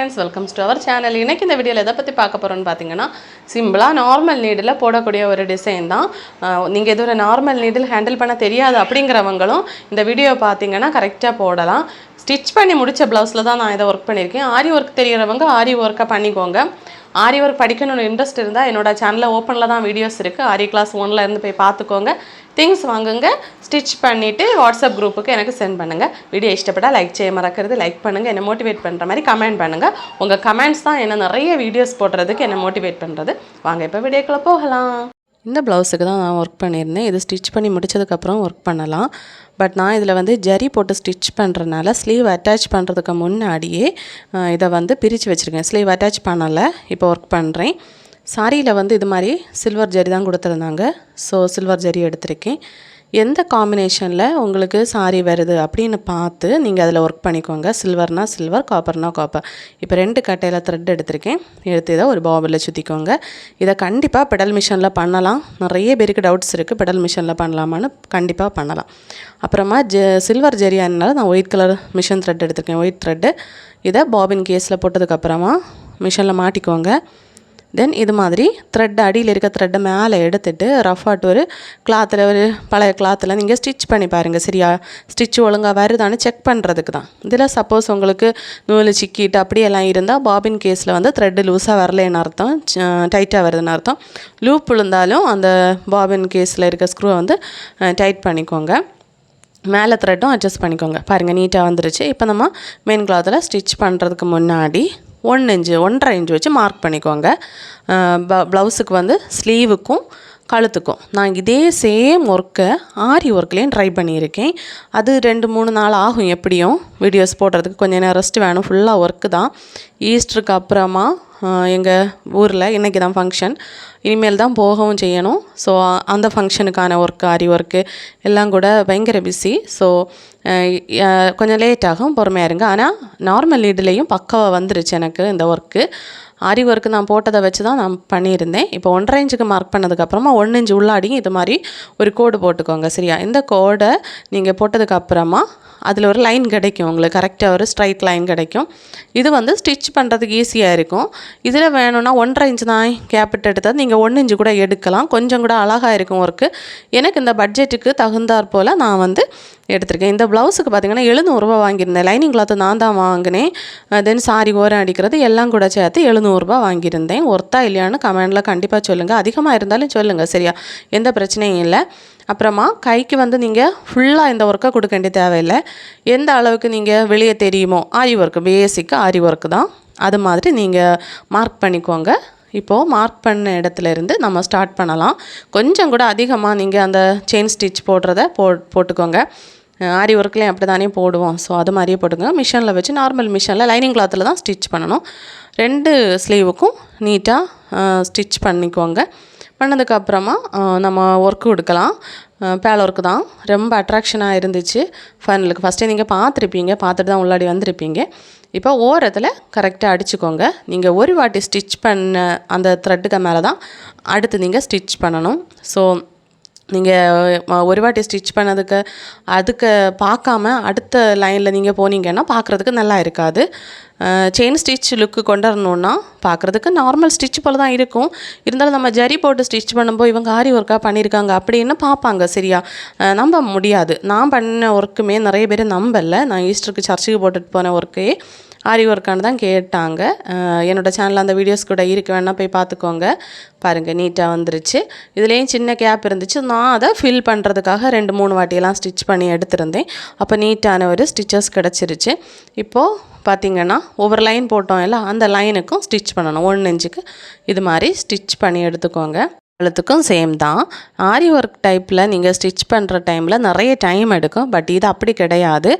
Friends welcome to our channel இன்னைக்கு இந்த வீடியோவில் எதை பற்றி பார்க்க போகிறோன்னு பார்த்தீங்கன்னா சிம்பிளாக நார்மல் நீடில் போடக்கூடிய ஒரு டிசைன் தான். நீங்கள் எதுவும் ஒரு நார்மல் நீடில் ஹேண்டில் பண்ண தெரியாது அப்படிங்கிறவங்களும் இந்த வீடியோ பார்த்தீங்கன்னா கரெக்டாக போடலாம். ஸ்டிச் பண்ணி முடித்த ப்ளவுஸில் தான் நான் இதை ஒர்க் பண்ணியிருக்கேன். ஆரி ஒர்க் தெரிகிறவங்க ஆரி ஒர்க்கை பண்ணிக்கோங்க. ஆரி ஒர்க் படிக்கணும்னு இன்ட்ரெஸ்ட் இருந்தால் என்னோட சேனலில் ஓப்பனில் தான் வீடியோஸ் இருக்குது ஆரி கிளாஸ் ஒன்ல இருந்து போய் பார்த்துக்கோங்க திங்ஸ் வாங்குங்க. ஸ்டிச் பண்ணிவிட்டு வாட்ஸ்அப் குரூப்புக்கு எனக்கு சென்ட் பண்ணுங்கள் வீடியோ இஷ்டப்பட்டால் லைக் செய்ய மறக்கிறது லைக் பண்ணுங்கள் என்னை மோட்டிவேட் பண்ணுற மாதிரி கமெண்ட் பண்ணுங்கள் உங்கள் கமெண்ட்ஸ் தான் என்ன நிறைய வீடியோஸ் போடுறதுக்கு என்னை மோட்டிவேட் பண்ணுறது வாங்க இப்போ வீடியோக்குள்ளே போகலாம். இந்த ப்ளவுஸுக்கு தான் நான் ஒர்க் பண்ணியிருந்தேன். இது ஸ்டிச் பண்ணி முடிச்சதுக்கப்புறம் ஒர்க் பண்ணலாம். பட் நான் இதில் வந்து ஜரி போட்டு ஸ்டிச் பண்ணுறனால ஸ்லீவ் அட்டாச் பண்ணுறதுக்கு முன்னாடியே இதை வந்து பிரித்து வச்சுருக்கேன். ஸ்லீவ் அட்டாச் பண்ணலை இப்போ ஒர்க் பண்ணுறேன். சாரியில் வந்து இது மாதிரி சில்வர் ஜரி தான் கொடுத்துருந்தாங்க. ஸோ சில்வர் ஜரி எடுத்திருக்கேன். எந்த காம்பினேஷனில் உங்களுக்கு சாரி வருது அப்படின்னு பார்த்து நீங்கள் அதில் ஒர்க் பண்ணிக்கோங்க. சில்வர்னா சில்வர் காப்பர்னா காப்பர் இப்போ ரெண்டு கட்டையில் த்ரெட் எடுத்திருக்கேன். எடுத்து இதை ஒரு பாபில் சுற்றிக்கோங்க இதை கண்டிப்பாக பெடல் மிஷினில் பண்ணலாம். நிறைய பேருக்கு டவுட்ஸ் இருக்குது பெடல் மிஷினில் பண்ணலாமான்னு கண்டிப்பாக பண்ணலாம். அப்புறமா ஜ சில்வர் ஜெரியானால நான் ஒயிட் கலர் மிஷின் த்ரெட் எடுத்திருக்கேன். ஒயிட் த்ரெட்டு இதை பாபின் கேஸில் போட்டதுக்கப்புறமா மிஷினில் மாட்டிக்கோங்க. தென் இது மாதிரி த்ரெட் அடியில் இருக்க த்ரெட்டை மேலே எடுத்துட்டு ரஃபாட் ஒரு கிளாத்தில் ஒரு பழைய கிளாத்தில் நீங்கள் ஸ்டிச் பண்ணி பாருங்கள் சரியா? ஸ்டிச் ஒழுங்காக வருதான்னு செக் பண்ணுறதுக்கு தான். இதில் சப்போஸ் உங்களுக்கு நூல் சிக்கிட்டு அப்படியெல்லாம் இருந்தால் பாபின் கேஸில் வந்து த்ரெட்டு லூஸாக வரலன்னு அர்த்தம் டைட்டாக வருதுன்னு அர்த்தம். லூப் விழுந்தாலும் அந்த பாபின் கேஸில் இருக்க ஸ்க்ரூவை வந்து டைட் பண்ணிக்கோங்க. மேலே த்ரெட்டும் அட்ஜஸ்ட் பண்ணிக்கோங்க. பாருங்கள் நீட்டாக வந்துருச்சு. இப்போ நம்ம மெயின் கிளாத்தில் ஸ்டிச் பண்ணுறதுக்கு முன்னாடி ஒன் இன்ச்சு ஒன்றரை இன்ச்சு வச்சு மார்க் பண்ணிக்கோங்க. ப ப்ளவுஸுக்கு வந்து ஸ்லீவுக்கும் கழுத்துக்கும். நான் இதே சேம் ஒர்க்கை ஆரி ஒர்க்லேயும் ட்ரை பண்ணியிருக்கேன். அது ரெண்டு மூணு நாள் ஆகும் எப்படியும். வீடியோஸ் போடுறதுக்கு கொஞ்சம் நேரம் ரெஸ்ட் வேணும். ஃபுல்லாக ஒர்க்கு தான். ஈஸ்டருக்கு அப்புறமா எங்கள் ஊரில் இன்றைக்கி தான் ஃபங்க்ஷன் இனிமேல் தான் போகவும் செய்யணும். ஸோ அந்த ஃபங்க்ஷனுக்கான ஒர்க்கு ஆரி ஒர்க்கு எல்லாம் கூட பயங்கர பிஸி ஸோ கொஞ்சம் லேட் ஆகும் பொறுமையாக இருங்க. ஆனால் நார்மல் இதுலேயும் பக்கவாக வந்துருச்சு எனக்கு இந்த ஒர்க்கு ஆரி ஒர்க்கு நான் போட்டதை வச்சு தான் நான் பண்ணியிருந்தேன். இப்போ ஒன்றரை இன்ச்சுக்கு மார்க் பண்ணதுக்கப்புறமா ஒன்று இன்ச்சு உள்ளாடியும் இது மாதிரி ஒரு கோடு போட்டுக்கோங்க சரியா? இந்த கோடை நீங்கள் போட்டதுக்கப்புறமா அதில் ஒரு லைன் கிடைக்கும். உங்களுக்கு கரெக்டாக ஒரு ஸ்ட்ரைட் லைன் கிடைக்கும். இது வந்து ஸ்டிச் பண்ணுறதுக்கு ஈஸியாக இருக்கும். இதில் வேணும்னா ஒன்றரை இன்ச்சு தான் கேப்பிட் எடுத்தால் நீங்கள் ஒன்று இன்ச்சு கூட எடுக்கலாம். கொஞ்சம் கூட அழகாக இருக்கும் ஒர்க்கு எனக்கு இந்த பட்ஜெட்டுக்கு தகுந்தாற் போல் நான் வந்து எடுத்திருக்கேன். இந்த ப்ளவுஸுக்கு பார்த்தீங்கன்னா எழுநூறுபா வாங்கியிருந்தேன். லைனிங் கிளாத்து நான் தான் வாங்கினேன். தென் சாரி ஓரம் அடிக்கிறது எல்லாம் கூட சேர்த்து எழுநூறுபா வாங்கியிருந்தேன். ஒர்த்தா இல்லையான்னு கமெண்டில் கண்டிப்பாக சொல்லுங்கள் அதிகமாக இருந்தாலும் சொல்லுங்கள் சரியா? எந்த பிரச்சனையும் இல்லை. அப்புறமா கைக்கு வந்து நீங்கள் ஃபுல்லாக இந்த ஒர்க்கை கொடுக்க வேண்டிய தேவையில்லை. எந்த அளவுக்கு நீங்கள் வெளியே தெரியுமோ ஆரி ஒர்க்கு பேசிக்கு ஆரி ஒர்க்கு தான். அது மாதிரி நீங்கள் மார்க் பண்ணிக்கோங்க. இப்போது மார்க் பண்ண இடத்துல இருந்து நம்ம ஸ்டார்ட் பண்ணலாம். கொஞ்சம் கூட அதிகமாக நீங்கள் அந்த செயின் ஸ்டிச் போடுறத போ போட்டுக்கோங்க. ஆரி ஒர்க்லேயும் அப்படி தானே போடுவோம். ஸோ அது மாதிரியே போட்டுக்கோங்க. மிஷினில் வச்சு நார்மல் மிஷினில் லைனிங் கிளாத்தில் தான் ஸ்டிச் பண்ணணும். ரெண்டு ஸ்லீவுக்கும் நீட்டாக ஸ்டிச் பண்ணிக்கோங்க. பண்ணதுக்கப்புறமா நம்ம ஒர்க்கு கொடுக்கலாம். பேல் ஒர்க்கு தான். ரொம்ப அட்ராக்ஷனாக இருந்துச்சு. ஃபைனலுக்கு ஃபஸ்ட்டே நீங்கள் பார்த்துருப்பீங்க. பார்த்துட்டு தான் உள்ளாடி வந்திருப்பீங்க. இப்போ ஓரத்தில் கரெக்டாக அடிச்சுக்கோங்க. நீங்கள் ஒரு வாட்டி ஸ்டிச் பண்ண அந்த த்ரெட்டுக்கு மேலே தான் அடுத்து நீங்கள் ஸ்டிச் பண்ணணும். ஸோ நீங்கள் ஒரு வாட்டி ஸ்டிச் பண்ணதுக்கு அதுக்கு பார்க்காம அடுத்த லைனில் நீங்கள் போனீங்கன்னா பார்க்குறதுக்கு நல்லா இருக்காது. செயின் ஸ்டிச் லுக்கு கொண்டு வரணுன்னா பார்க்குறதுக்கு நார்மல் ஸ்டிச் போல் தான் இருக்கும். இருந்தாலும் நம்ம ஜரி போட்டு ஸ்டிச் பண்ணும்போது இவங்க ஆரி ஒர்க்காக பண்ணியிருக்காங்க அப்படின்னு பார்ப்பாங்க சரியா? நம்ப முடியாது. நான் பண்ண ஒர்க்குமே நிறைய பேர் நம்பலை. நான் ஈஸ்டருக்கு சர்ச்சுக்கு போட்டுட்டு போன ஒர்க்கே ஆரி ஒர்க்கானு தான் கேட்டாங்க. என்னோடய என்னோட சேனலில் அந்த வீடியோஸ் கூட இருக்கு. வேணால் போய் பார்த்துக்கோங்க பாருங்கள் நீட்டாக வந்துருச்சு. இதுலேயும் சின்ன கேப் இருந்துச்சு. நான் அதை ஃபில் பண்ணுறதுக்காக ரெண்டு மூணு வாட்டியெல்லாம் ஸ்டிச் பண்ணி எடுத்திருந்தேன். அப்போ நீட்டான ஒரு ஸ்டிச்சஸ் கிடச்சிருச்சு. இப்போது பார்த்தீங்கன்னா ஒவ்வொரு லைன் போட்டோம் இல்லை அந்த லைனுக்கும் ஸ்டிச் பண்ணணும். ஒன்று இன்ச்சுக்கு இது மாதிரி ஸ்டிச் பண்ணி எடுத்துக்கோங்க. கழுத்துக்கும் சேம் தான். ஆரி ஒர்க் டைப்பில் நீங்கள் ஸ்டிச் பண்ணுற டைமில் நிறைய டைம் எடுக்கும். பட் இது அப்படி கிடையாது.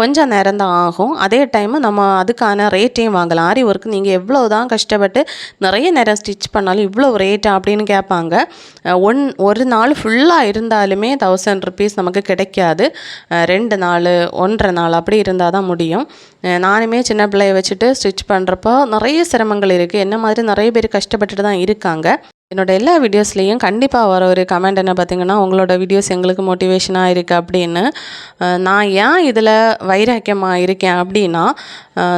கொஞ்சம் நேரம் தான் ஆகும். அதே டைமு நம்ம அதுக்கான ரேட்டையும் வாங்கலாம். ஆரி ஒர்க் நீங்கள் எவ்வளோ தான் கஷ்டப்பட்டு நிறைய நேரம் ஸ்டிச் பண்ணாலும் இவ்வளோ ரேட்டா அப்படின்னு கேட்பாங்க. ஒன் ஒரு நாள் ஃபுல்லாக இருந்தாலுமே தௌசண்ட் ருபீஸ் நமக்கு கிடைக்காது. ரெண்டு நாள் ஒன்றரை நாள் அப்படி இருந்தால் தான் முடியும். நானுமே சின்ன பிள்ளைய வச்சுட்டு ஸ்டிச் பண்ணுறப்போ நிறைய சிரமங்கள் இருக்குது என்ன மாதிரி நிறைய பேர் கஷ்டப்பட்டுட்டு தான் இருக்காங்க. என்னோட எல்லா வீடியோஸ்லேயும் கண்டிப்பாக வர ஒரு கமெண்ட் என்ன பார்த்தீங்கன்னா உங்களோட வீடியோஸ் எங்களுக்கு மோட்டிவேஷனாக இருக்குது அப்படின்னு. நான் ஏன் இதில் வைராக்கியமாக இருக்கேன் அப்படின்னா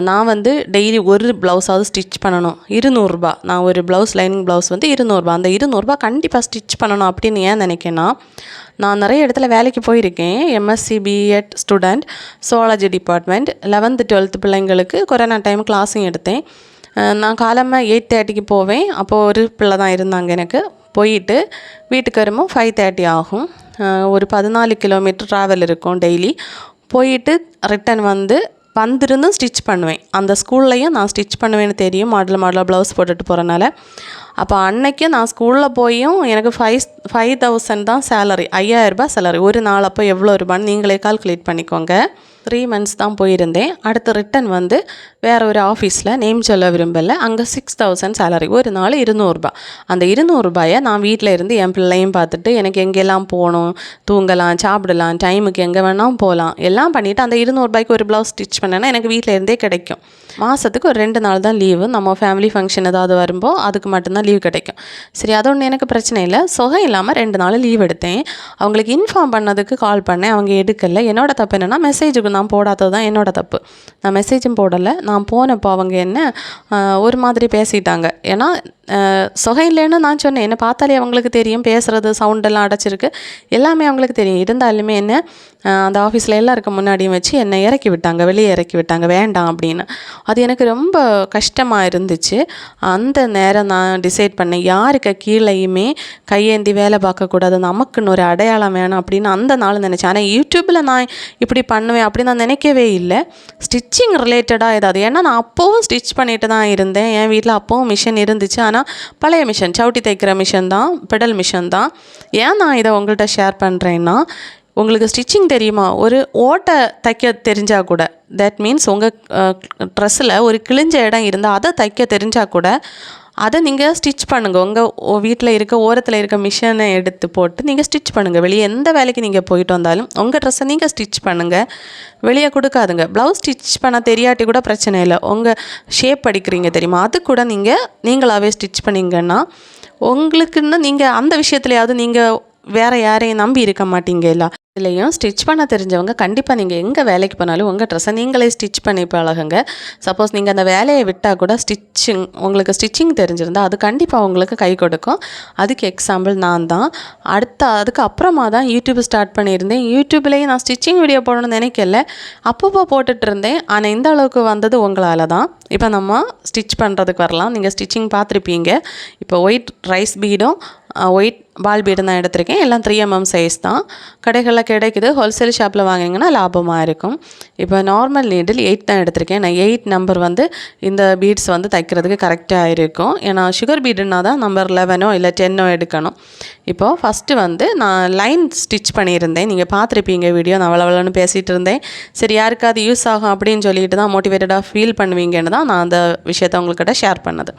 நான் வந்து டெய்லி ஒரு ப்ளவுஸாவது ஸ்டிச் பண்ணணும். இருநூறுபா. நான் ஒரு ப்ளவுஸ் லைனிங் ப்ளவுஸ் வந்து இருநூறுபா. அந்த இருநூறுபா கண்டிப்பாக ஸ்டிச் பண்ணணும் அப்படின்னு ஏன் நினைக்கேன்னா நான் நிறைய இடத்துல வேலைக்கு போயிருக்கேன். MSc BEd student zoology department eleventh twelfth பிள்ளைங்களுக்கு கொரோனா டைம் கிளாஸும் எடுத்தேன். நான் காலமாக எயிட் தேர்ட்டிக்கு போவேன். அப்போது ஒரு பிள்ளை தான் இருந்தாங்க எனக்கு. போயிட்டு வீட்டுக்கு வரும்போது ஃபைவ் தேர்ட்டி ஆகும். ஒரு பதினாலு கிலோமீட்டர் ட்ராவல் இருக்கும் டெய்லி போயிட்டு ரிட்டன் வந்து வந்திருந்தும் ஸ்டிச் பண்ணுவேன். அந்த ஸ்கூல்லையும் நான் ஸ்டிச் பண்ணுவேன்னு தெரியும். மாடல் மாடலாக ப்ளவுஸ் போட்டுட்டு போகிறனால அப்போ அன்னைக்கு நான் ஸ்கூலில் போயும் எனக்கு ஃபைவ் ஃபைவ் தௌசண்ட் தான் சேலரி ஐயாயிரரூபா சேலரி ஒரு நாள் அப்போ எவ்வளோ ரூபான்னு நீங்களே கால்குலேட் பண்ணிக்கோங்க. த்ரீ மந்த்ஸ் தான் போயிருந்தேன். அடுத்து ரிட்டன் வந்து வேறு ஒரு ஆஃபீஸில் நேம் சொல்ல விரும்பல. அங்கே சிக்ஸ் தௌசண்ட் சேலரி ஒரு நாள் இருநூறுபா அந்த இருநூறுபாயை நான் வீட்டில் இருந்து என் பிள்ளையும் பார்த்துட்டு எனக்கு எங்கெல்லாம் போகணும் தூங்கலாம் சாப்பிடலாம் டைமுக்கு எங்கே வேணாலும் போகலாம். எல்லாம் பண்ணிவிட்டு அந்த இருநூறுபாய்க்கு ஒரு ப்ளவுஸ் ஸ்டிச் பண்ணேன்னா எனக்கு வீட்டில் இருந்தே கிடைக்கும். மாதத்துக்கு ஒரு ரெண்டு நாள் தான் லீவு நம்ம ஃபேமிலி ஃபங்க்ஷன் ஏதாவது வரும்போது அதுக்கு மட்டும்தான் லீவ் கிடைக்கும். சரி அது ஒன்று எனக்கு பிரச்சனை இல்லை. சுகம் இல்லாமல் ரெண்டு நாள் லீவ் எடுத்தேன். அவங்களுக்கு இன்ஃபார்ம் பண்ணதுக்கு கால் பண்ணேன். அவங்க எடுக்கலை. என்னோட தப்பு என்னென்னா மெசேஜுக்கு நான் போடாதது தான் என்னோட தப்பு. நான் மெசேஜும் போடலை. நான் போனப்போ அவங்க என்ன ஒரு மாதிரி பேசிட்டாங்க. ஏன்னா சுகம் இல்லைன்னு நான் சொன்னேன். என்னை பார்த்தாலே அவங்களுக்கு தெரியும். பேசுகிறது சவுண்டெல்லாம் அடைச்சிருக்கு. எல்லாமே அவங்களுக்கு தெரியும். இருந்தாலுமே என்ன அந்த ஆஃபீஸில் எல்லாருக்கும் முன்னாடியும் வச்சு என்னை இறக்கி விட்டாங்க வெளியே இறக்கி விட்டாங்க வேண்டாம் அப்படின்னு. அது எனக்கு ரொம்ப கஷ்டமாக இருந்துச்சு. அந்த நேரம் நான் டிசைட் பண்ணேன் யாருக்கு கீழேயுமே கையேந்தி வேலை பார்க்கக்கூடாது நமக்குன்னு ஒரு அடையாளம் வேணும் அப்படின்னு அந்த நாள் நினச்சேன். ஆனால் யூடியூப்பில் நான் இப்படி பண்ணுவேன் அப்படின்னு நான் நினைக்கவே இல்லை. ஸ்டிச்சிங் ரிலேட்டடாக ஏதாவது ஏன்னா நான் அப்போவும் ஸ்டிச் பண்ணிட்டு தான் இருந்தேன். என் வீட்டில் அப்போவும் மிஷின் இருந்துச்சு. ஆனால் பழைய மிஷின் சவுட்டி தைக்கிற மிஷின் தான் பெடல் மிஷின் தான். ஏன் நான் இதை உங்கள்கிட்ட ஷேர் பண்ணுறேன்னா உங்களுக்கு ஸ்டிச்சிங் தெரியுமா? ஒரு ஓட்டை தைக்க தெரிஞ்சால் கூட தட் மீன்ஸ் உங்கள் ட்ரெஸ்ஸில் ஒரு கிழிஞ்ச இடம் இருந்தால் அதை தைக்க தெரிஞ்சால் கூட அதை நீங்கள் ஸ்டிச் பண்ணுங்கள் உங்கள் வீட்டில் இருக்க ஓரத்தில் இருக்க மிஷினை எடுத்து போட்டு நீங்கள் ஸ்டிச் பண்ணுங்கள் வெளியே எந்த வேலைக்கு நீங்கள் போயிட்டு வந்தாலும் உங்கள் ட்ரெஸ்ஸை நீங்கள் ஸ்டிச் பண்ணுங்கள் வெளியே கொடுக்காதுங்க. ப்ளவுஸ் ஸ்டிச் பண்ண தெரியாட்டி கூட பிரச்சனை இல்லை. உங்கள் ஷேப் அடிக்கிறீங்க தெரியுமா? அது கூட நீங்கள் நீங்களாகவே ஸ்டிச் பண்ணிங்கன்னா உங்களுக்குன்னு நீங்கள் அந்த விஷயத்துலையாவது நீங்கள் வேறு யாரையும் நம்பி இருக்க மாட்டீங்க இல்லை. இதுலேயும் ஸ்டிச் பண்ண தெரிஞ்சவங்க கண்டிப்பாக நீங்கள் எங்கே வேலைக்கு போனாலும் உங்கள் ட்ரெஸ்ஸை நீங்களே ஸ்டிச் பண்ணி பழகுங்க. சப்போஸ் நீங்கள் அந்த வேலையை விட்டால் கூட ஸ்டிச்சிங் உங்களுக்கு ஸ்டிச்சிங் தெரிஞ்சிருந்தால் அது கண்டிப்பாக உங்களுக்கு கை கொடுக்கும். அதுக்கு எக்ஸாம்பிள் நான் தான். அடுத்த அதுக்கு அப்புறமா தான் யூடியூப் ஸ்டார்ட் பண்ணியிருந்தேன். யூடியூப்லேயும் நான் ஸ்டிச்சிங் வீடியோ போடணும்னு நினைக்கல. அப்பப்போ போட்டுட்டு இருந்தேன். ஆனால் இந்த அளவுக்கு வந்தது உங்களால் தான். இப்போ நம்ம ஸ்டிச் பண்ணுறதுக்கு வரலாம். நீங்கள் ஸ்டிச்சிங் பார்த்துருப்பீங்க. இப்போ ஒயிட் ரைஸ் பீடும் ஒயிட் பால் பீடு தான் எடுத்திருக்கேன். எல்லாம் த்ரீ எம்எம் சைஸ் தான். கடைகளில் கிடைக்குது. ஹோல்சேல் ஷாப்பில் வாங்கினீங்கன்னா லாபமாக இருக்கும். இப்போ நார்மல் நீடில் எயிட் தான் எடுத்திருக்கேன். நான் எயிட் நம்பர் வந்து இந்த பீட்ஸ் வந்து தைக்கிறதுக்கு கரெக்டாக இருக்கும். ஏன்னா சுகர் பீடுனா தான் நம்பர் லெவனோ இல்லை டென்னோ எடுக்கணும். இப்போது ஃபஸ்ட்டு வந்து நான் லைன் ஸ்டிச் பண்ணியிருந்தேன். நீங்கள் பார்த்துருப்பீங்க வீடியோ நான் அவ்வளோன்னு பேசிகிட்டு இருந்தேன். சரி யாருக்காவது யூஸ் ஆகும் அப்படின்னு சொல்லிட்டு தான் மோட்டிவேட்டடாக ஃபீல் பண்ணுவீங்கன்னு தான் நான் அந்த விஷயத்தை உங்கள்கிட்ட ஷேர் பண்ணது.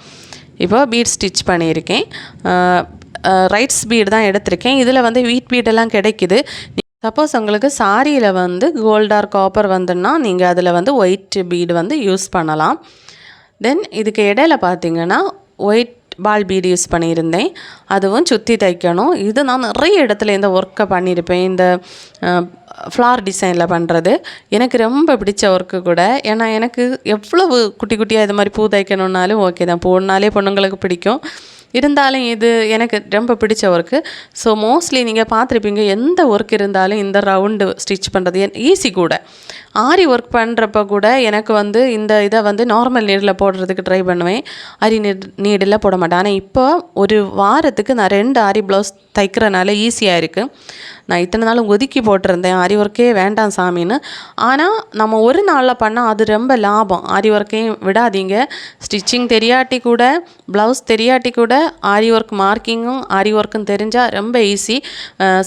இப்போ பீட் ஸ்டிச் பண்ணியிருக்கேன். ரைட்ஸ் பீடு தான் எடுத்திருக்கேன். இதில் வந்து வீட் பீடெல்லாம் கிடைக்குது. சப்போஸ் உங்களுக்கு சாரியில் வந்து கோல்டார் காப்பர் வந்துன்னா நீங்கள் அதில் வந்து ஒயிட் பீடு வந்து யூஸ் பண்ணலாம். தென் இதுக்கு இடையில பார்த்தீங்கன்னா ஒயிட் பால் பீடு யூஸ் பண்ணியிருந்தேன். அதுவும் சுற்றி தைக்கணும். இது நான் நிறைய இடத்துல இந்த ஒர்க்கை பண்ணியிருப்பேன். இந்த ஃப்ளார் டிசைனில் பண்ணுறது எனக்கு ரொம்ப பிடிச்ச ஒர்க்கு கூட. ஏன்னா எனக்கு எவ்வளவு குட்டி குட்டியாக இது மாதிரி பூ தைக்கணுன்னாலும் ஓகே தான். பூனாலே பொண்ணுங்களுக்கு பிடிக்கும். இருந்தாலும் இது எனக்கு ரொம்ப பிடிச்ச ஒர்க்கு ஸோ மோஸ்ட்லி நீங்கள் பார்த்துருப்பீங்க எந்த ஒர்க் இருந்தாலும் இந்த ரவுண்டு ஸ்டிச் பண்ணுறது ஈஸி கூட. ஆரி ஒர்க் பண்ணுறப்ப கூட எனக்கு வந்து இந்த இதை வந்து நார்மல் நீடில் போடுறதுக்கு ட்ரை பண்ணுவேன். ஆரி நீட் நீடில் போட மாட்டேன். ஆனால் இப்போ ஒரு வாரத்துக்கு நான் ரெண்டு ஆரி ப்ளவுஸ் தைக்கிறனால ஈஸியாக இருக்குது நான் இத்தனை நாள் ஒதுக்கி போட்டிருந்தேன் ஆரி ஒர்க்கே வேண்டாம் சாமின்னு. ஆனால் நம்ம ஒரு நாளில் பண்ணால் அது ரொம்ப லாபம். ஆரி ஒர்க்கையும் விடாதீங்க. ஸ்டிச்சிங் தெரியாட்டி கூட ப்ளவுஸ் தெரியாட்டி கூட ஆரி ஒர்க் மார்க்கிங்கும் ஆரி ஒர்க்கும் தெரிஞ்சால் ரொம்ப ஈஸி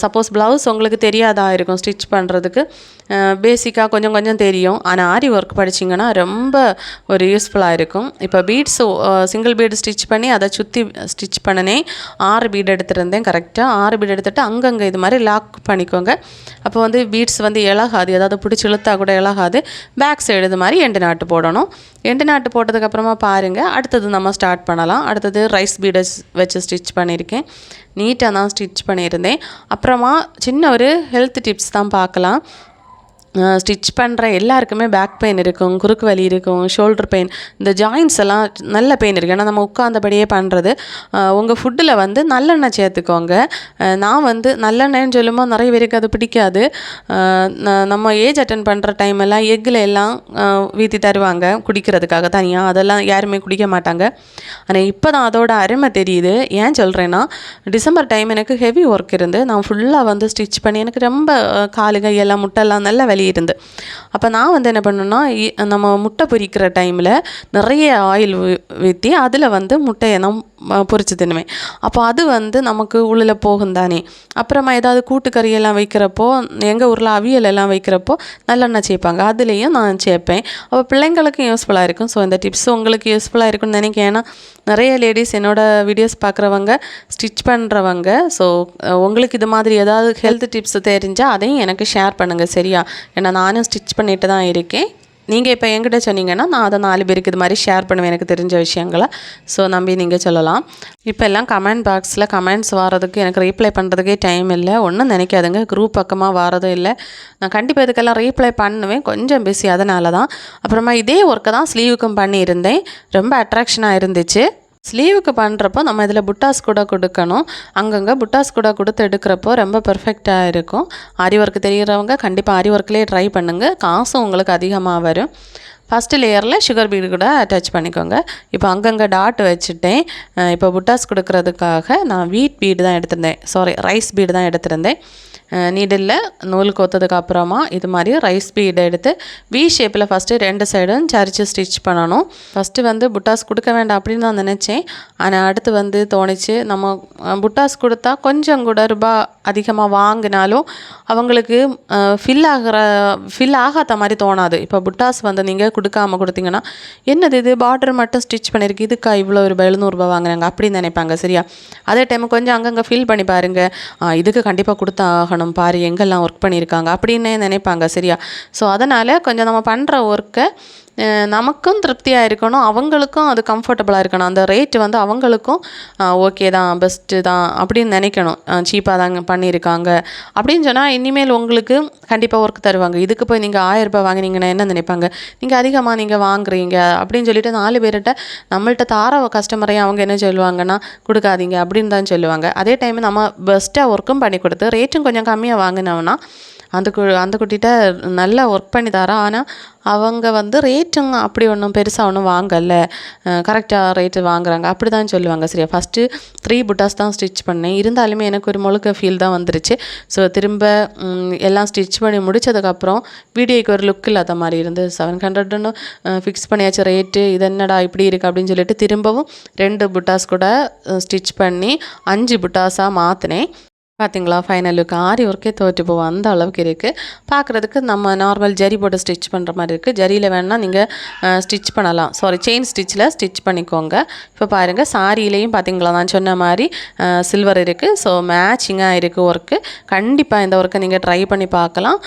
சப்போஸ் ப்ளவுஸ் உங்களுக்கு தெரியாதா இருக்கும் ஸ்டிச் பண்ணுறதுக்கு பேசிக்காக கொஞ்சம் கொஞ்சம் தெரியும். ஆனால் ஆரி ஒர்க் படிச்சிங்கன்னா ரொம்ப ஒரு யூஸ்ஃபுல்லாக இருக்கும். இப்போ பீட்ஸ் சிங்கிள் பீடு ஸ்டிச் பண்ணி அதை சுற்றி ஸ்டிச் பண்ணினேன் ஆறு பீடு எடுத்துருந்தேன் கரெக்டாக ஆறு பீடு எடுத்துகிட்டு அங்கங்கே இது மாதிரி லாக் பண்ணிக்கோங்க. அப்போ வந்து பீட்ஸ் வந்து இழகாது ஏதாவது பிடிச்சி இழுத்தா கூட இழகாது பேக் சைடு இது மாதிரி எண்டு நாட்டு போடணும். எண்டு நாட்டு போட்டதுக்கப்புறமா பாருங்கள் அடுத்தது நம்ம ஸ்டார்ட் பண்ணலாம். அடுத்தது ரைஸ் பீடஸ் வச்சு ஸ்டிச் பண்ணியிருக்கேன். நீட்டாக தான் ஸ்டிச் பண்ணியிருந்தேன். அப்புறமா சின்ன ஒரு ஹெல்த் டிப்ஸ் தான் பார்க்கலாம். ஸ்டிச் பண்ணுற எல்லாருக்குமே பேக் பெயின் இருக்கும் குறுக்கு வலி இருக்கும் ஷோல்டர் பெயின் இந்த ஜாயின்ஸ் எல்லாம் நல்ல பெயின் இருக்குது ஏன்னா நம்ம உட்காந்தபடியே பண்ணுறது உங்கள் ஃபுட்டில் வந்து நல்லெண்ணெய் சேர்த்துக்கோங்க. நான் வந்து நல்லெண்ணெய்ன்னு சொல்லும்போது நிறைய பேருக்கு அது பிடிக்காது. நம்ம ஏஜ் அட்டன் பண்ணுற டைம் எல்லாம் எக்கில் எல்லாம் வீற்றி தருவாங்க. குடிக்கிறதுக்காக தனியாக அதெல்லாம் யாருமே குடிக்க மாட்டாங்க. ஆனால் இப்போ தான் அதோட அருமை தெரியுது. ஏன் சொல்கிறேன்னா டிசம்பர் டைம் எனக்கு ஹெவி ஒர்க் இருந்து நான் ஃபுல்லாக வந்து ஸ்டிச் பண்ணி எனக்கு ரொம்ப காலு கையெல்லாம் முட்டெல்லாம் நல்ல வலி இருந்து. அப்போ நான் வந்து என்ன பண்ணுன்னா நம்ம முட்டை பொரிக்கிற டைமில் நிறைய ஆயில் ஊற்றி அதில் வந்து முட்டையை நான் பொரிச்சு தின்னுவேன். அப்போ அது வந்து நமக்கு உள்ளில் போகும் தானே. அப்புறமா ஏதாவது கூட்டுக்கறியெல்லாம் வைக்கிறப்போ எங்கள் ஊரில் அவியல் எல்லாம் வைக்கிறப்போ நல்லெண்ணெய் சேர்ப்பாங்க. அதுலேயும் நான் சேர்ப்பேன். அப்போ பிள்ளைங்களுக்கும் யூஸ்ஃபுல்லாக இருக்கும். ஸோ இந்த டிப்ஸ் உங்களுக்கு யூஸ்ஃபுல்லாக இருக்கும்னு நினைக்கிறேன். ஏன்னா நிறைய லேடிஸ் என்னோட வீடியோஸ் பார்க்குறவங்க ஸ்டிச் பண்ணுறவங்க ஸோ உங்களுக்கு இது மாதிரி ஏதாவது ஹெல்த் டிப்ஸ் தெரிஞ்சால் அதையும் எனக்கு ஷேர் பண்ணுங்கள் சரியா? ஏன்னா நானும் ஸ்டிச் பண்ணிட்டு தான் இருக்கேன். நீங்கள் இப்போ என்கிட்ட சொன்னீங்கன்னா நான் அதை நாலு பேருக்கு இது மாதிரி ஷேர் பண்ணுவேன். எனக்கு தெரிஞ்ச விஷயங்களை. ஸோ நம்பி நீங்கள் சொல்லலாம். இப்போ எல்லாம் கமெண்ட் பாக்ஸில் கமெண்ட்ஸ் வரதுக்கு எனக்கு ரீப்ளை பண்ணுறதுக்கே டைம் இல்லை. ஒன்றும் நினைக்காதுங்க. குரூப் பக்கமாக வரதும் இல்லை. நான் கண்டிப்பாக இதுக்கெல்லாம் ரீப்ளை பண்ணுவேன். கொஞ்சம் பிஸி அதனால தான். அப்புறமா இதே ஒர்க்கை தான் ஸ்லீவுக்கும் பண்ணியிருந்தேன். ரொம்ப அட்ராக்ஷனாக இருந்துச்சு. ஸ்லீவுக்கு பண்ணுறப்போ நம்ம இதில் புட்டாஸ் கூட கொடுக்கணும். அங்கங்கே புட்டாஸ் கூட கொடுத்து எடுக்கிறப்போ ரொம்ப பெர்ஃபெக்டாக இருக்கும். ஆரி ஒர்க் தெரிகிறவங்க கண்டிப்பாக ஆரி ஒர்க்லேயே ட்ரை பண்ணுங்கள் காசும் உங்களுக்கு அதிகமாக வரும். ஃபஸ்ட்டு லேயரில் சுகர் பீடு கூட அட்டாச் பண்ணிக்கோங்க. இப்போ அங்கங்கே டாட் வச்சுட்டேன். இப்போ புட்டாஸ் கொடுக்கறதுக்காக நான் வீட் பீடு தான் எடுத்திருந்தேன். சாரி ரைஸ் பீடு தான் எடுத்திருந்தேன். நீடில் நூல் கோத்ததுக்கு அப்புறமா இது மாதிரி ரைஸ் பீடை எடுத்து வி ஷேப்பில் ஃபஸ்ட்டு ரெண்டு சைடும் சரிச்சு ஸ்டிச் பண்ணணும். ஃபஸ்ட்டு வந்து புட்டாஸ் கொடுக்க வேண்டாம் அப்படின்னு நான் நினச்சேன். ஆனால் அடுத்து வந்து தோணிச்சு நம்ம புட்டாஸ் கொடுத்தா கொஞ்சம் கூட ரூபா அதிகமாக வாங்கினாலும் அவங்களுக்கு ஃபில் ஆகிற ஃபில் ஆகாத மாதிரி தோணாது. இப்போ புட்டாஸ் வந்து நீங்கள் கொடுக்காம கொடுத்தீங்கன்னா என்னது இது? பார்டர் மட்டும் ஸ்டிச் பண்ணியிருக்கு இதுக்கா இவ்வளோ ஒரு எழுநூறுபா வாங்குறாங்க. அப்படின்னு நினைப்பாங்க. சரியா? அதே டைம் கொஞ்சம் அங்கங்கே ஃபில் பண்ணி பாருங்க. இதுக்கு கண்டிப்பாக கொடுத்தாகணும் பாரு. எங்கெல்லாம் ஒர்க் பண்ணியிருக்காங்க? அப்படின்னு நினைப்பாங்க. சரியா? ஸோ அதனால் கொஞ்சம் நம்ம பண்ணுற ஒர்க்கை நமக்கும் திருப்தியாக இருக்கணும் அவங்களுக்கும் அது கம்ஃபர்டபுளாக இருக்கணும். அந்த ரேட் வந்து அவங்களுக்கும் ஓகே தான் பெஸ்ட்டு தான் அப்படின்னு நினைக்கணும். சீப்பாக தாங்க பண்ணியிருக்காங்க. அப்படின்னு சொன்னால் இனிமேல் உங்களுக்கு கண்டிப்பாக ஒர்க் தருவாங்க. இதுக்கு போய் நீங்கள் ஆயிரம் ரூபாய் வாங்கினீங்கன்னா என்ன நினைப்பாங்க? நீங்கள் அதிகமாக நீங்கள் வாங்குறீங்க. அப்படின்னு சொல்லிட்டு நாலு பேர்கிட்ட நம்மள்கிட்ட தார கஸ்டமரையும் அவங்க என்ன சொல்லுவாங்கன்னா கொடுக்காதீங்க அப்படின்னு தான் சொல்லுவாங்க. அதே டைம் நம்ம பெஸ்ட்டாக ஒர்க்கும் பண்ணி கொடுத்து ரேட்டும் கொஞ்சம் கம்மியாக வாங்கினோம்னா அந்த கு அந்த குட்டிகிட்ட நல்லா ஒர்க் பண்ணி தரேன். ஆனால் அவங்க வந்து ரேட்டுங்க அப்படி ஒன்றும் பெருசாக ஒன்றும் வாங்கலை. கரெக்டாக ரேட்டு வாங்குறாங்க. அப்படி தான் சொல்லுவாங்க சரியா? ஃபஸ்ட்டு த்ரீ புட்டாஸ் தான் ஸ்டிச் பண்ணேன். இருந்தாலுமே எனக்கு ஒரு முழுக்க ஃபீல் தான் வந்துருச்சு. ஸோ திரும்ப எல்லாம் ஸ்டிச் பண்ணி முடிச்சதுக்கப்புறம் வீடியோக்கு ஒரு லுக் இல்லாத மாதிரி இருந்து செவன் ஹண்ட்ரட்னு ஃபிக்ஸ் பண்ணியாச்சு ரேட்டு இது என்னடா இப்படி இருக்குது அப்படின்னு சொல்லிட்டு திரும்பவும் ரெண்டு புட்டாஸ் கூட ஸ்டிச் பண்ணி அஞ்சு புட்டாஸாக மாற்றினேன் பார்த்தீங்களா ஃபைனல் லுக் ஆரி ஒர்க்கே தோற்று போவோம். அந்த அளவுக்கு இருக்குது பார்க்குறதுக்கு நம்ம நார்மல் ஜரி போட்டு ஸ்டிச் பண்ணுற மாதிரி இருக்குது ஜரியில் வேணால் நீங்கள் ஸ்டிச் பண்ணலாம். சாரி செயின் ஸ்டிச்சில் ஸ்டிச் பண்ணிக்கோங்க. இப்போ பாருங்கள் சாரியிலையும் பார்த்தீங்களா நான் சொன்ன மாதிரி சில்வர் இருக்குது ஸோ மேட்சிங்காக இருக்குது ஒர்க்கு கண்டிப்பாக இந்த ஒர்க்கை நீங்கள் ட்ரை பண்ணி பார்க்கலாம்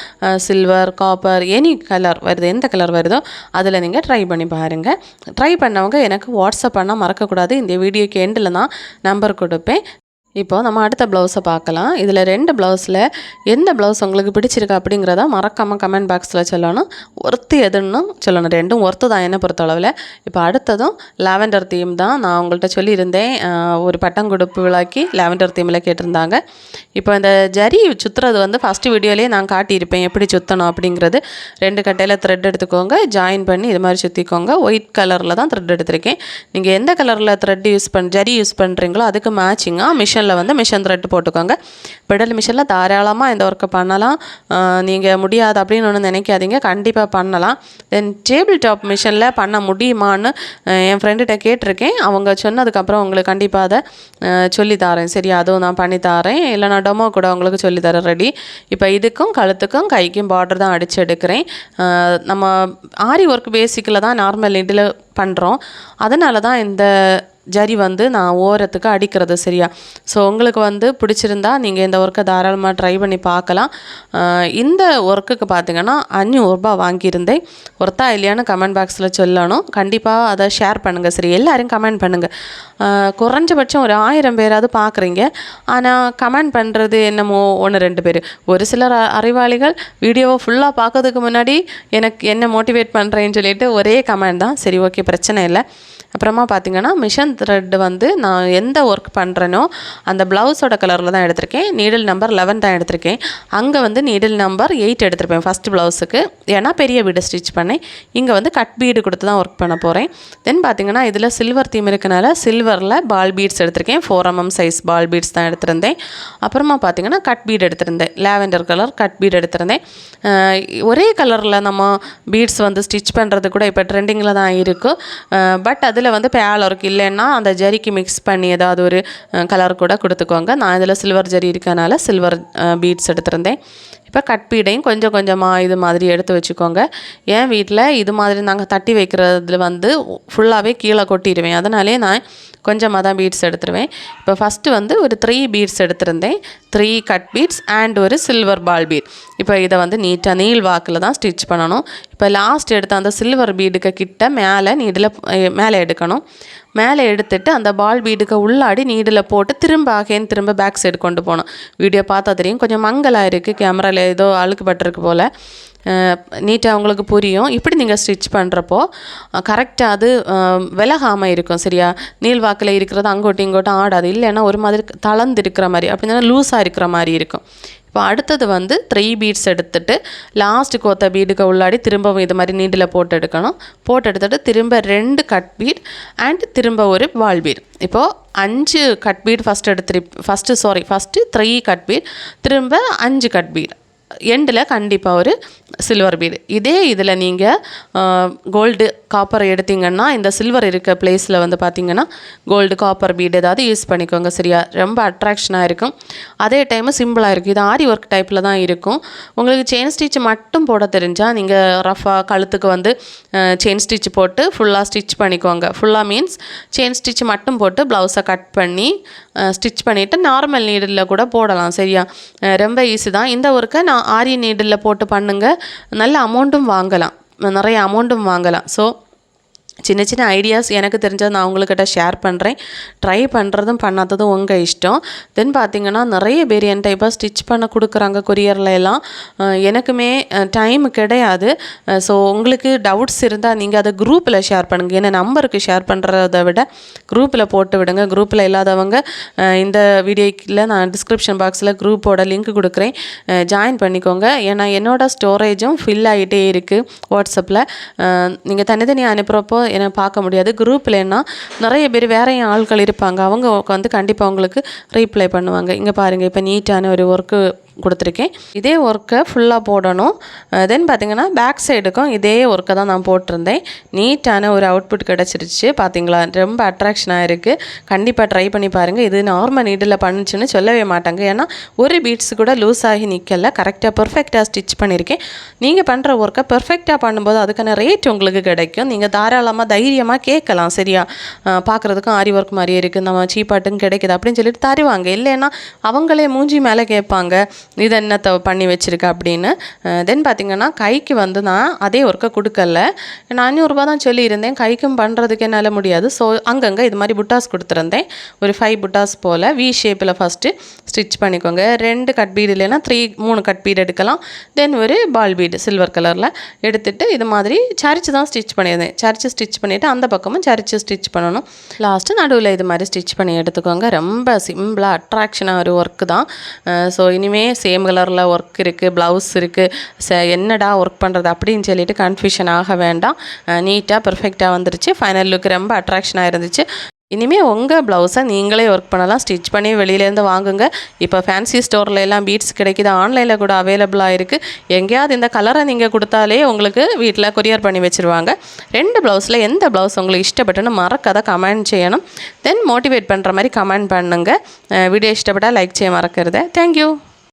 சில்வர் காப்பர் எனி கலர் வருது எந்த கலர் வருதோ அதில் நீங்கள் ட்ரை பண்ணி பாருங்கள் ட்ரை பண்ணவங்க எனக்கு வாட்ஸ்அப் பண்ணால் மறக்கக்கூடாது. இந்த வீடியோக்கு எண்டில் தான் நம்பர் கொடுப்பேன். இப்போது நம்ம அடுத்த ப்ளவுஸை பார்க்கலாம். இதில் ரெண்டு ப்ளவுஸில் எந்த ப்ளவுஸ் உங்களுக்கு பிடிச்சிருக்கு அப்படிங்கிறத மறக்காமல் கமெண்ட் பாக்ஸில் சொல்லணும். ஒர்த்து எதுன்னு சொல்லணும். ரெண்டும் ஒர்த்து தான் என்ன பொறுத்தளவில். இப்போ அடுத்ததும் லாவெண்டர் தீம் தான் நான் உங்கள்கிட்ட சொல்லியிருந்தேன். ஒரு ஒரு பட்டங்குடுப்பு விழாக்கி லாவெண்டர் தீமில் கேட்டிருந்தாங்க. இப்போ இந்த ஜரி சுற்றுறது வந்து ஃபஸ்ட்டு வீடியோலேயே நான் காட்டியிருப்பேன். எப்படி சுற்றணும் அப்படிங்கிறது. ரெண்டு கட்டையில் த்ரெட் எடுத்துக்கோங்க. ஜாயின் பண்ணி இது மாதிரி சுற்றிக்கோங்க ஒயிட் கலரில் தான் த்ரெட் எடுத்திருக்கேன். நீங்கள் எந்த கலரில் த்ரெட் யூஸ் பண் ஜரி யூஸ் பண்ணுறீங்களோ அதுக்கு மேட்சிங்காக மிஷின் மிஷினில் வந்து மிஷின் த்ரெட் போட்டுக்கோங்க. பெடல் மிஷினில் தாராளமாக இந்த ஒர்க்கை பண்ணலாம். நீங்கள் முடியாது அப்படின்னு ஒன்று நினைக்காதீங்க. கண்டிப்பாக பண்ணலாம். தென் டேபிள் டாப் மிஷினில் பண்ண முடியுமான்னு என் ஃப்ரெண்டுகிட்ட கேட்டிருக்கேன். அவங்க சொன்னதுக்கப்புறம் உங்களுக்கு கண்டிப்பாக அதை அஹ், சொல்லித் தரேன். சரி அதுவும் நான் பண்ணி தரேன். இல்லை நான் டொமோ கூட உங்களுக்கு சொல்லித் தரேன். ரெடி இப்போ இதுக்கும் கழுத்துக்கும் கைக்கும் பார்டர் தான் அடித்து எடுக்கிறேன். நம்ம ஆரி ஒர்க் பேசிக்கில் தான் நார்மல் இதில் பண்ணுறோம் அதனால தான் இந்த ஜரி வந்து நான் ஓரத்துக்கு அடிக்கிறது சரியா? ஸோ உங்களுக்கு வந்து பிடிச்சிருந்தா நீங்கள் இந்த ஒர்க்கை தாராளமாக ட்ரை பண்ணி பார்க்கலாம். இந்த ஒர்க்குக்கு பார்த்தீங்கன்னா அஞ்சூறுரூபா வாங்கியிருந்தேன். ஒர்த்தா இல்லையான்னு கமெண்ட் பாக்ஸில் சொல்லணும். கண்டிப்பாக அதை ஷேர் பண்ணுங்கள் சரி. எல்லோரும் கமெண்ட் பண்ணுங்கள் குறைஞ்சபட்சம் ஒரு ஆயிரம் பேராவது பார்க்குறீங்க ஆனால் கமெண்ட் பண்ணுறது என்னமோ ஒன்று ரெண்டு பேர். ஒரு சிலர் அறிவாளிகள் வீடியோவை ஃபுல்லாக பார்க்கறதுக்கு முன்னாடி எனக்கு என்ன மோட்டிவேட் பண்ணுறேன்னு சொல்லிட்டு ஒரே கமெண்ட் தான். சரி ஓகே பிரச்சனை இல்லை. அப்புறமா பார்த்தீங்கன்னா மிஷன் த்ரெட் வந்து நான் எந்த ஒர்க் பண்ணுறேனோ அந்த ப்ளவுஸோட கலரில் தான் எடுத்திருக்கேன். நீடில் நம்பர் லெவன் தான் எடுத்திருக்கேன். அங்கே வந்து நீடில் நம்பர் எயிட் எடுத்திருப்பேன் ஃபஸ்ட் ப்ளவுஸுக்கு ஏன்னா பெரிய வீடு ஸ்டிச் பண்ணேன். இங்கே வந்து கட் பீடு கொடுத்து தான் ஒர்க் பண்ண போகிறேன் தென் பார்த்தீங்கன்னா இதில் சில்வர் தீம் இருக்கனால சில்வரில் பால் பீட்ஸ் எடுத்திருக்கேன். Four MM size ball beads தான் எடுத்திருந்தேன். அப்புறமா பார்த்தீங்கன்னா கட் பீட் எடுத்திருந்தேன். லேவெண்டர் கலர் கட் பீட் எடுத்திருந்தேன். ஒரே கலரில் நம்ம பீட்ஸ் வந்து ஸ்டிச் பண்ணுறது கூட இப்போ ட்ரெண்டிங்கில் தான் இருக்குது பட் அது அதில் வந்து பேல் ஒர்க் இல்லைன்னா அந்த ஜரிக்கு மிக்ஸ் பண்ணி ஏதாவது ஒரு கலர் கூட கொடுத்துக்கோங்க. நான் இதில் சில்வர் ஜரி இருக்கனால சில்வர் பீட்ஸ் எடுத்திருந்தேன். இப்போ கட் பீடையும் கொஞ்சம் கொஞ்சமாக இது மாதிரி எடுத்து வச்சுக்கோங்க. என் வீட்டில் இது மாதிரி நாங்கள் தட்டி வைக்கிறதுல வந்து ஃபுல்லாகவே கீழே கொட்டிடுவேன். அதனாலே நான் கொஞ்சமாக தான் பீட்ஸ் எடுத்துருவேன். இப்போ ஃபஸ்ட்டு வந்து ஒரு த்ரீ பீட்ஸ் எடுத்திருந்தேன். த்ரீ கட் பீட்ஸ் அண்ட் ஒரு சில்வர் பால் பீட் இப்போ இதை வந்து நீட்டாக நீள் வாக்கில் தான் ஸ்டிச் பண்ணணும். இப்போ லாஸ்ட் எடுத்த அந்த சில்வர் பீடுக்கு கிட்ட மேலே நீடில் மேலே எடுக்கணும். மேலே எடுத்துட்டு அந்த பால் பீடுக்கு உள்ளாடி நீடில் போட்டு திரும்ப அகைன் திரும்ப பேக் சைடு கொண்டு போனோம் வீடியோ பார்த்தா தெரியும். கொஞ்சம் மங்கலாக இருக்குது கேமராவில் ஏதோ அழுக்குப்பட்டிருக்கு போல். நீட்டாக உங்களுக்கு புரியும். இப்படி நீங்கள் ஸ்டிச் பண்ணுறப்போ கரெக்டாக அது விலகாமல் இருக்கும் சரியா? நீள்வாக்கில் இருக்கிறது அங்கோட்டும் இங்கோட்டும் ஆடாது. இல்லைன்னா ஒரு மாதிரி தளர்ந்து இருக்கிற மாதிரி அப்படின்னா லூஸாக இருக்கிற மாதிரி இருக்கும். இப்போ அடுத்தது வந்து த்ரீ பீட்ஸ் எடுத்துட்டு லாஸ்ட் கோத்த பீடுக்கு உள்ளாடி திரும்பவும் இது மாதிரி நீண்டில் போட்டு எடுக்கணும். போட்டு எடுத்துட்டு திரும்ப ரெண்டு கட் பீட் அண்ட் திரும்ப ஒரு வால் பீட் இப்போது அஞ்சு கட் பீட் ஃபஸ்ட் எடுத்து first sorry first three cut bead திரும்ப அஞ்சு கட் பீட் எண்டில் கண்டிப்பாக ஒரு சில்வர் பீடு. இதே இதில் நீங்கள் கோல்டு காப்பர் எடுத்தீங்கன்னா இந்த சில்வர் இருக்க பிளேஸில் வந்து பார்த்தீங்கன்னா கோல்டு காப்பர் பீடு ஏதாவது யூஸ் பண்ணிக்கோங்க சரியா? ரொம்ப அட்ராக்ஷனாக இருக்கும். அதே டைமு சிம்பிளாக இருக்கும். இது ஆரி ஒர்க் டைப்பில் தான் இருக்கும். உங்களுக்கு செயின் ஸ்டிச் மட்டும் போட தெரிஞ்சால் நீங்கள் ரஃபாக கழுத்துக்கு வந்து செயின் ஸ்டிச் போட்டு ஃபுல்லாக ஸ்டிச் பண்ணிக்கோங்க. ஃபுல்லாக மீன்ஸ் செயின் ஸ்டிச் மட்டும் போட்டு ப்ளவுஸை கட் பண்ணி ஸ்டிச் பண்ணிவிட்டு நார்மல் நீடில் கூட போடலாம் சரியா? ரொம்ப ஈஸி தான். இந்த ஒர்க்கை நான் ஆரிய நீடில் போட்டு பண்ணுங்கள் நல்ல அமௌண்ட்டும் வாங்கலாம். நிறைய அமௌண்ட்டும் வாங்கலாம். ஸோ சின்ன சின்ன ஐடியாஸ் எனக்கு தெரிஞ்சதை நான் உங்கள்கிட்ட ஷேர் பண்ணுறேன் ட்ரை பண்ணுறதும் பண்ணாததும் உங்கள் இஷ்டம். தென் பார்த்தீங்கன்னா நிறைய பேர் என் டைப்பாக ஸ்டிச் பண்ண கொடுக்குறாங்க கொரியரில் எல்லாம். எனக்குமே டைம் கிடையாது. ஸோ உங்களுக்கு டவுட்ஸ் இருந்தால் நீங்கள் அதை குரூப்பில் ஷேர் பண்ணுங்கள் ஏன்னா நம்பருக்கு ஷேர் பண்ணுறத விட குரூப்பில் போட்டு விடுங்க. குரூப்பில் இல்லாதவங்க இந்த வீடியோக்கில் நான் டிஸ்கிரிப்ஷன் பாக்ஸில் குரூப்போட லிங்க் கொடுக்குறேன். ஜாயின் பண்ணிக்கோங்க. ஏன்னா என்னோடய ஸ்டோரேஜும் ஃபில் ஆகிட்டே இருக்குது வாட்ஸ்அப்பில் நீங்கள் தனித்தனியாக அனுப்புகிறப்போ என்னை பார்க்க முடியாது. குரூப்லேன்னா நிறைய பேர் வேறையும் ஆட்கள் இருப்பாங்க. அவங்க வந்து கண்டிப்பாக உங்களுக்கு ரீப்ளை பண்ணுவாங்க. இங்கே பாருங்கள் இப்போ நீட்டான ஒரு ஒர்க்கு கொடுத்துருக்கேன். இதே ஒர்க்கை ஃபுல்லாக போடணும். தென் பார்த்தீங்கன்னா பேக் சைடுக்கும் இதே ஒர்க்கை தான் நான் போட்டிருந்தேன். நீட்டான ஒரு அவுட்புட் கிடச்சிருச்சு. பார்த்தீங்களா ரொம்ப அட்ராக்ஷனாக இருக்குது கண்டிப்பாக ட்ரை பண்ணி பாருங்கள் இது நார்மல் நீடில் பண்ணுச்சுன்னு சொல்லவே மாட்டாங்க. ஏன்னா ஒரு பீட்ஸ் கூட லூஸ் ஆகி நிற்கல கரெக்டாக பர்ஃபெக்டாக ஸ்டிச் பண்ணியிருக்கேன் நீங்கள் பண்ணுற ஒர்க்கை பர்ஃபெக்டாக பண்ணும்போது அதுக்கான ரேட் உங்களுக்கு கிடைக்கும். நீங்கள் தாராளமாக தைரியமாக கேட்கலாம் சரியா? பார்க்குறதுக்கும் ஆரி ஒர்க் மாதிரியே இருக்குது நம்ம சீப்பாட்டும் கிடைக்குது அப்படின்னு சொல்லிட்டு தருவாங்க. இல்லைன்னா அவங்களே மூஞ்சி மேலே கேட்பாங்க. இது என்னத்தை பண்ணி வச்சுருக்க அப்படின்னு? தென் பார்த்தீங்கன்னா கைக்கு வந்து நான் அதே ஒர்க்கை கொடுக்கல. நான் அஞ்சூறுரூபா தான் சொல்லியிருந்தேன். கைக்கும் பண்ணுறதுக்கு என்னால் முடியாது. ஸோ அங்கங்கே இது மாதிரி புட்டாஸ் கொடுத்துருந்தேன். ஒரு ஃபைவ் புட்டாஸ் போல். வி ஷேப்பில் ஃபஸ்ட்டு ஸ்டிச் பண்ணிக்கோங்க. ரெண்டு கட் பீடு இல்லைன்னா த்ரீ மூணு கட் பீடு எடுக்கலாம். தென் ஒரு பால் பீடு சில்வர் கலரில் எடுத்துகிட்டு இது மாதிரி சரிச்சு தான் ஸ்டிச் பண்ணியிருந்தேன். சரிச்சு ஸ்டிச் பண்ணிவிட்டு அந்த பக்கமும் சரிச்சு ஸ்டிச் பண்ணணும். லாஸ்ட்டு நடுவில் இது மாதிரி ஸ்டிச் பண்ணி எடுத்துக்கோங்க. ரொம்ப சிம்பிளாக அட்ராக்ஷனாக ஒரு ஒர்க்கு தான். ஸோ இனிமேல் சேம் கலரில் ஒர்க் இருக்குது ப்ளவுஸ் இருக்குது ச என்னடா ஒர்க் பண்ணுறது அப்படின்னு சொல்லிட்டு கன்ஃபியூஷன் ஆக வேண்டாம். நீட்டாக பெர்ஃபெக்டாக வந்துருச்சு. ஃபைனல் லுக் ரொம்ப அட்ராக்ஷனாக இருந்துச்சு. இனிமேல் உங்கள் ப்ளவுஸை நீங்களே ஒர்க் பண்ணலாம். ஸ்டிச் பண்ணி வெளியிலேருந்து வாங்குங்க. இப்போ ஃபேன்சி ஸ்டோரில் எல்லாம் பீட்ஸ் கிடைக்கிது. ஆன்லைனில் கூட அவைலபிளாக இருக்குது எங்கேயாவது இந்த கலரை நீங்கள் கொடுத்தாலே உங்களுக்கு வீட்டில் கொரியர் பண்ணி வச்சுருவாங்க. ரெண்டு ப்ளவுஸில் எந்த ப்ளவுஸ் உங்களுக்கு இஷ்டப்பட்டுன்னு மறக்காத கமெண்ட் செய்யணும். தென் மோட்டிவேட் பண்ணுற மாதிரி கமெண்ட் பண்ணுங்கள் வீடியோ இஷ்டப்பட்டால் லைக் செய்ய மறக்கிறது. தேங்க்யூ